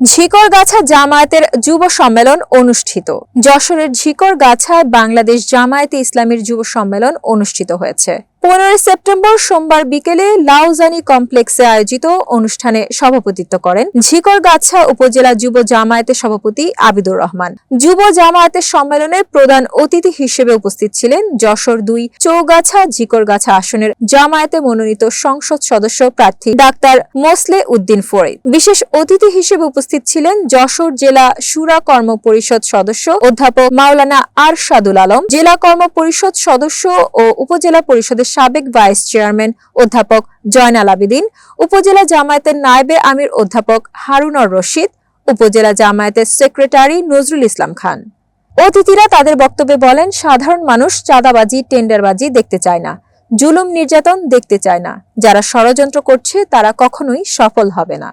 ঝিকরগাছা জামায়াতের যুব সম্মেলন অনুষ্ঠিত। যশোরের ঝিকরগাছায় বাংলাদেশ জামায়াতে ইসলামীর যুব সম্মেলন অনুষ্ঠিত হয়েছে। পনেরোই সেপ্টেম্বর সোমবার বিকেলে লাউজানি কমপ্লেক্সে আয়োজিত অনুষ্ঠানে সভাপতিত্ব করেন ঝিকরগাছা উপজেলা যুব জামায়াতের সভাপতি আবিদুর রহমান। যুব জামায়াতের সম্মেলনে প্রধান অতিথি হিসেবে উপস্থিত ছিলেন যশোর দুই চৌগাছা ঝিকরগাছা আসনের জামায়াতে মনোনীত সংসদ সদস্য প্রার্থী ডাক্তার মোসলে উদ্দিন ফরিদ। বিশেষ অতিথি হিসেবে উপস্থিত ছিলেন যশোর জেলা সুরা কর্ম পরিষদ সদস্য অধ্যাপক মাওলানা আরশাদুল আলম, জেলা কর্ম পরিষদ সদস্য ও উপজেলা পরিষদের সাবেক ভাইস চেয়ারম্যান অধ্যাপক জয়নাল আবেদিন, উপজেলা জামায়াতের নায়েবে আমির অধ্যাপক হারুনর রশিদ, উপজেলা জামায়াতের সেক্রেটারি নজরুল ইসলাম খান। অতিথিরা তাদের বক্তব্যে বলেন, সাধারণ মানুষ চাঁদাবাজি, টেন্ডারবাজি দেখতে চায় না, জুলুম নির্যাতন দেখতে চায় না, যারা ষড়যন্ত্র করছে তারা কখনোই সফল হবে না।